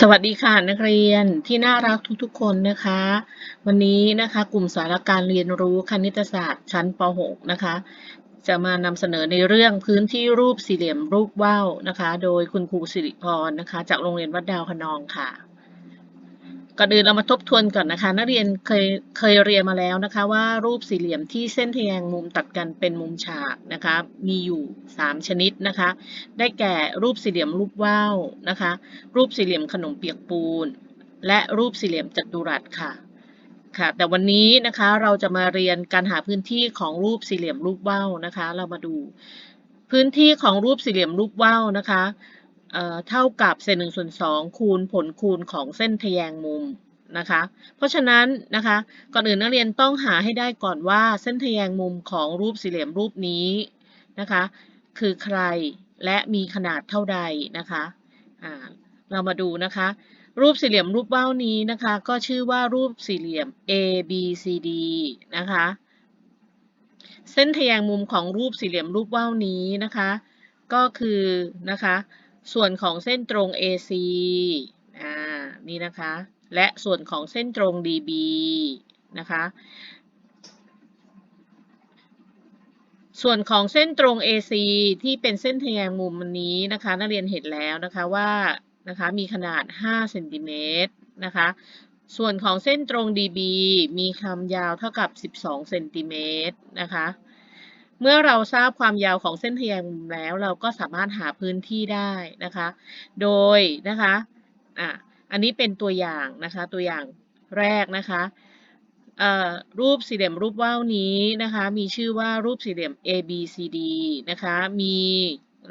สวัสดีค่ะนักเรียนที่น่ารักทุกๆคนนะคะ วันนี้นะคะกลุ่มสาระการเรียนรู้คณิตศาสตร์ชั้นป .6 นะคะ จะมานำเสนอในเรื่องพื้นที่รูปสี่เหลี่ยมรูปว่าวนะคะ โดยคุณครูสิริพรนะคะ จากโรงเรียนวัดดาวคะนองค่ะ ก่อนอื่นเรามาทบทวนก่อนนะคะ นักเรียนเคยเคยเรียนมาแล้วนะคะ ว่ารูปสี่เหลี่ยมที่เส้นทแยงมุมตัดกันเป็นมุมฉากนะคะ มีอยู่ 3 ชนิดนะคะ ได้แก่รูปสี่เหลี่ยมรูปว่าวนะคะ รูปสี่เหลี่ยมขนมเปียกปูน และรูปสี่เหลี่ยมจัตุรัสค่ะค่ะแต่วันนี้นะคะเราจะมาเรียนการหาพื้นที่ของรูปสี่เหลี่ยมรูปว่าวนะคะ เรามาดู พื้นที่ของรูปสี่เหลี่ยมรูปว่าวนะคะ เท่ากับเศษหนึ่งส่วนสองคูณผลคูณของเส้นทแยงมุมนะคะ เพราะฉะนั้นนะคะ ก่อนอื่นนักเรียนต้องหาให้ได้ก่อนว่าเส้นทแยงมุมของรูปสี่เหลี่ยมรูปนี้นะคะ คือใครและมีขนาดเท่าใดนะคะอ่าเรามาดูนะคะ รูปสี่เหลี่ยมรูปว่าวนี้นะคะ ก็ชื่อว่ารูปสี่เหลี่ยม A B C D นะคะ เส้นทแยงมุมของรูปสี่เหลี่ยมรูปว่าวนี้นะคะ ก็คือนะคะ ส่วนของเส้นตรง AC อ่า นี่นะคะ และส่วนของเส้นตรง DB นะคะ ส่วนของเส้นตรง AC ที่เป็นเส้นทแยงมุมมันนี้นะคะ นักเรียนเห็นแล้วนะคะว่า นะคะ มีขนาด 5 เซนติเมตรนะคะ ส่วนของเส้นตรง DB มีความยาวเท่ากับ 12 เซนติเมตรนะคะ เมื่อเราทราบความยาวของเส้นทแยงมุมแล้ว เราก็สามารถหาพื้นที่ได้นะคะ โดยนะคะอะอันนี้เป็นตัวอย่างนะคะตัวอย่างแรกนะคะรูปสี่เหลี่ยมรูปว่าวนี้นะคะมีชื่อว่ารูปสี่เหลี่ยม ABCD นะคะมี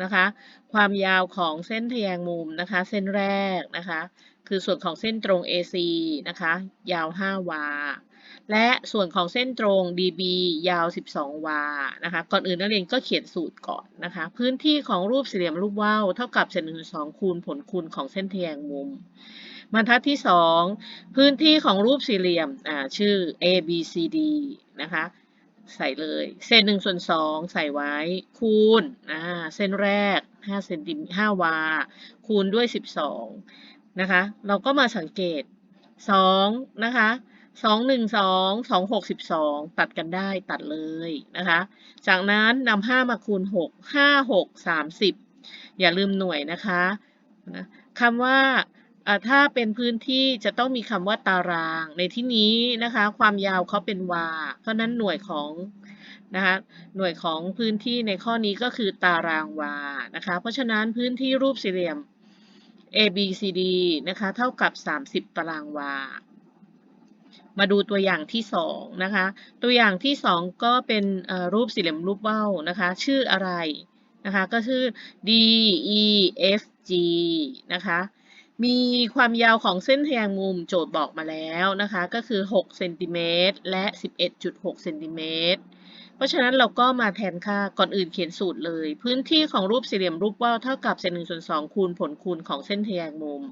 นะคะความยาวของเส้นทแยงมุมนะคะเส้นแรกนะคะคือส่วนของเส้นตรง AC นะคะยาว 5 วา และส่วนของเส้นตรง DB ยาว 12 วา นะคะ ก่อนอื่นนักเรียนก็เขียนสูตรก่อนนะคะ พื้นที่ของรูปสี่เหลี่ยมรูปว่าวเท่ากับเศษหนึ่งสองคูณผลคูณของเส้นทแยงมุม บรรทัดที่ 2 พื้นที่ของรูปสี่เหลี่ยม อ่า ชื่อ A B C D นะคะ ใส่เลยเส้นหนึ่งส่วนสองใส่ไว้ คูณ อ่า เส้นแรก5เซนติ5วา คูณด้วย 12 นะคะ เราก็มาสังเกต 2 นะคะ 2 1 2 2 6 12ตัดกันได้ตัดเลยนะคะ จากนั้นนำ5มาคูณ6 5 6 30อย่าลืมหน่วยนะคะนะคำว่าถ้าเป็นพื้นที่จะต้องมีคำว่าตาราง ในที่นี้นะคะ ความยาวเขาเป็นวา เพราะนั้นหน่วยของนะคะหน่วยของพื้นที่ในข้อนี้ก็คือตารางวานะคะ เพราะฉะนั้นพื้นที่รูปสี่เหลี่ยม A B C D นะคะ เท่ากับ 30 ตารางวา มาดูตัวอย่างที่2นะคะ ตัวอย่างที่2ก็เป็นรูปสี่เหลี่ยมรูปว่าวนะคะ ชื่ออะไรนะคะ ก็ชื่อ D E F G นะคะ มีความยาวของเส้นทแยงมุมโจทย์บอกมาแล้วนะคะ ก็คือ6เซนติเมตรและ 11.6เซนติเมตรเพราะฉะนั้นเราก็มาแทนค่าก่อนอื่นเขียนสูตรเลย พื้นที่ของรูปสี่เหลี่ยมรูปว่าวเท่ากับเศษหนึ่งส่วนสองคูณผลคูณของเส้นทแยงมุม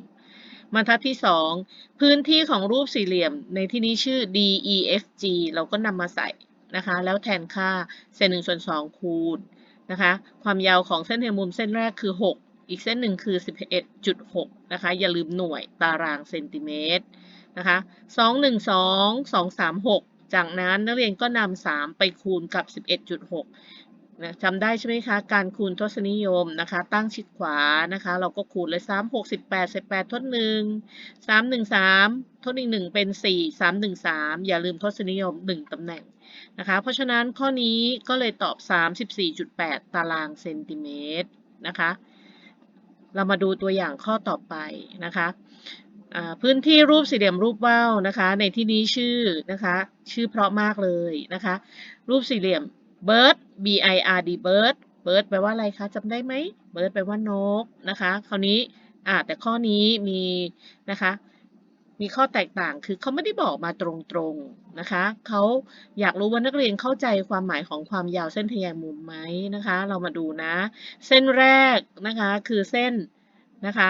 บรรทัดที่ 2 พื้นที่ของรูปสี่เหลี่ยมในที่นี้ชื่อ DEFG เราก็นำมาใส่นะคะ แล้วแทนค่าเศษหนึ่งส่วนสองคูณนะคะ ความยาวของเส้นทะแยงมุมเส้นแรกคือ 6 อีกเส้นหนึ่งคือ 11.6 นะคะ อย่าลืมหน่วยตารางเซนติเมตรนะคะ 212 236 จากนั้นนักเรียนก็นำ3ไปคูณกับ 11.6 นะจำได้ใช่ไหมคะ การคูณทศนิยมนะคะ ตั้งชิดขวานะคะ เราก็คูณเลย3 6 18 18ทด1 3 1 3ทดอีก1เป็น4 3 1 3อย่าลืมทศนิยม1ตำแหน่งนะคะ เพราะฉะนั้นข้อนี้ก็เลยตอบ34.8ตารางเซนติเมตรนะคะ เรามาดูตัวอย่างข้อต่อไปนะคะพื้นที่รูปสี่เหลี่ยมรูปว่าวนะคะ ในที่นี้ชื่อนะคะ ชื่อเพราะมากเลยนะคะ รูปสี่เหลี่ยม bird b i r d bird bird แปลว่าอะไรคะจำได้ไหม bird แปลว่านกนะคะ คราวนี้อ่าแต่ข้อนี้มีนะคะมีข้อแตกต่างคือเขาไม่ได้บอกมาตรงๆนะคะ เขาอยากรู้ว่านักเรียนเข้าใจความหมายของความยาวเส้นทแยงมุมไหมนะคะ เรามาดูนะ เส้นแรกนะคะคือเส้นนะคะ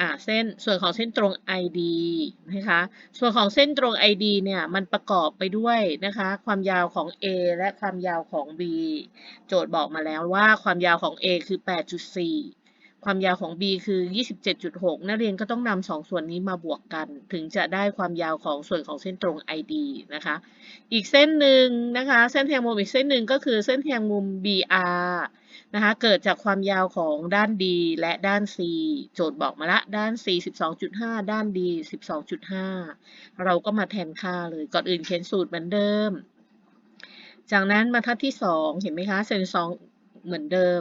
อ่าเส้นส่วนของเส้นตรง ID นะคะ ส่วนของเส้นตรง ID เนี่ยมันประกอบไปด้วยนะคะ ความยาวของ A และความยาวของ B โจทย์บอกมาแล้วว่าความยาวของ A คือ 8.4 ความยาวของ b คือ 27.6 นักเรียนก็ต้องนำสองส่วนนี้มาบวกกัน ถึงจะได้ความยาวของส่วนของเส้นตรง ID นะคะ อีกเส้นหนึ่งนะคะ เส้นแทงมุมอีกเส้นหนึ่งก็คือเส้นแทงมุม BR นะคะ เกิดจากความยาวของด้าน D และด้าน C โจทย์บอกมาละ ด้าน C 12.5 ด้าน D 12.5 เราก็มาแทนค่าเลย ก่อนอื่นเขียนสูตรเหมือนเดิม จากนั้นบรรทัดที่ 2 เห็นไหมคะ เส้นสองเหมือนเดิม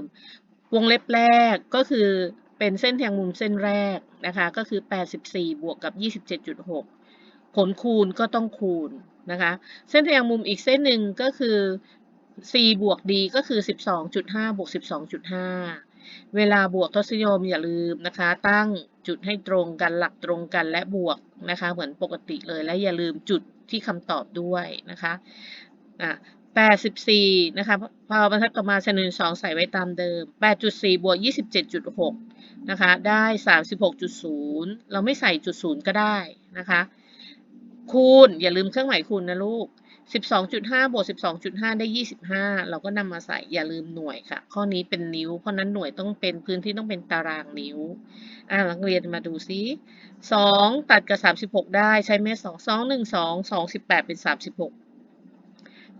วงเล็บแรกก็คือเป็นเส้นแทงมุมเส้นแรกนะคะ ก็คือ 84 บวกกับ 27.6 ผลคูณก็ต้องคูณนะคะ เส้นแทงมุมอีกเส้นหนึ่งก็คือ c บวก d ก็คือ 12.5 บวก 12.5 เวลาบวกทศนิยมอย่าลืมนะคะ ตั้งจุดให้ตรงกันหลักตรงกันและบวกนะคะ เหมือนปกติเลยและอย่าลืมจุดที่คำตอบด้วยนะคะอะ 84นะคะพอบรรทัดต่อมาเสนหนึ่งสองใส่ไว้ตามเดิม8.4บวก27.6นะคะได้36.0เราไม่ใส่จุดศูนย์ก็ได้นะคะคูณอย่าลืมเครื่องหมายคูณนะลูก12.5บวก12.5ได้25เราก็นำมาใส่อย่าลืมหน่วยค่ะ ข้อนี้เป็นนิ้ว เพราะนั้นหน่วยต้องเป็นพื้นที่ต้องเป็นตารางนิ้วอ่านักเรียนมาดูซิ2ตัดกับ36ได้ใช้เมตร2 2 1 2 2 18เป็น36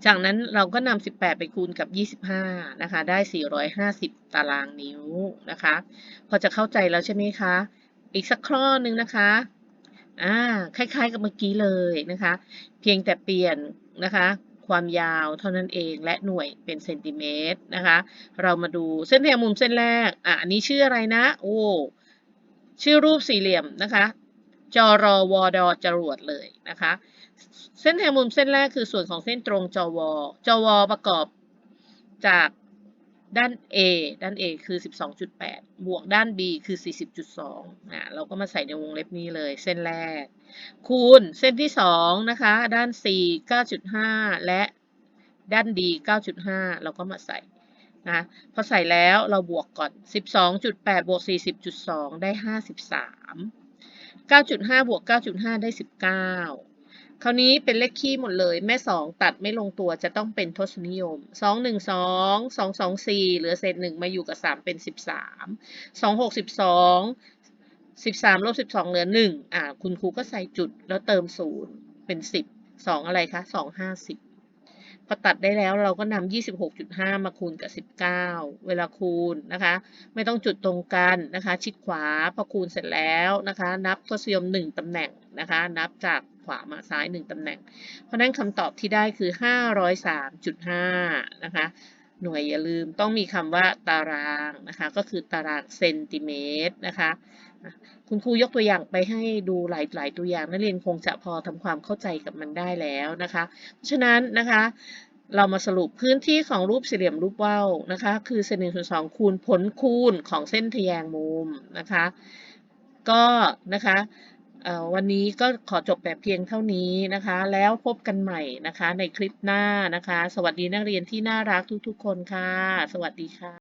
จากนั้นเราก็นำ18 ไปคูณกับ 25 นะคะ ได้ 450 ตารางนิ้วนะคะ พอจะเข้าใจแล้วใช่ไหมคะ อีกสักข้อหนึ่งนะคะ อ่า คล้ายๆกับเมื่อกี้เลยนะคะ เพียงแต่เปลี่ยนนะคะ ความยาวเท่านั้นเองและหน่วยเป็นเซนติเมตรนะคะ เรามาดูเส้นแทงมุมเส้นแรก อะ อันนี้ชื่ออะไรนะ โอ้ ชื่อรูปสี่เหลี่ยมนะคะจอรอวอดอจรวดเลยนะคะ เส้นแทงมุมเส้นแรกคือส่วนของเส้นตรงจวจวประกอบจากด้าน A ด้าน A คือ 12.8 บวกด้าน B คือ 40.2อะเราก็มาใส่ในวงเล็บนี้เลย เส้นแรก คูณเส้นที่ 2 นะคะ ด้าน C 9.5 และด้าน D 9.5 เราก็มาใส่นะพอใส่แล้วเราบวกก่อน 12.8 บวก 40.2 ได้ 53 9.5 บวก 9.5 ได้ 19 คราวนี้เป็นเลขคี่หมดเลย แม่สองตัดไม่ลงตัวจะต้องเป็นทศนิยมสองหนึ่งสองสองสองสี่เหลือเศษหนึ่งมาอยู่กับสามเป็นสิบสามสองหกสิบสองสิบสามลบสิบสองเหลือหนึ่งอ่าคุณครูก็ใส่จุดแล้วเติมศูนย์เป็นสิบสองอะไรคะสองห้าสิบ พอตัดได้แล้วเราก็นำยี่สิบหกจุดห้ามาคูณกับสิบเก้าเวลาคูณนะคะ ไม่ต้องจุดตรงกันนะคะ ชิดขวาพอคูณเสร็จแล้วนะคะ นับทศนิยมหนึ่งตำแหน่งนะคะ นับจากขวามาซ้ายหนึ่งตำแหน่ง เพราะนั้นคำตอบที่ได้คือ 503.5 นะคะหน่วยอย่าลืมต้องมีคำว่าตารางนะคะ ก็คือตารางเซนติเมตรนะคะ คุณครูยกตัวอย่างไปให้ดูหลายๆตัวอย่างนักเรียนคงจะพอทำความเข้าใจกับมันได้แล้วนะคะ เพราะฉะนั้นนะคะเรามาสรุปพื้นที่ของรูปสี่เหลี่ยมรูปว่าวนะคะ คือเศษหนึ่งส่วนสองคูณผลคูณของเส้นทแยงมุมนะคะ ก็นะคะวันนี้ก็ขอจบแต่เพียงเท่านี้นะคะ แล้วพบกันใหม่นะคะในคลิปหน้านะคะ สวัสดีนักเรียนที่น่ารักทุกๆคนค่ะ สวัสดีค่ะ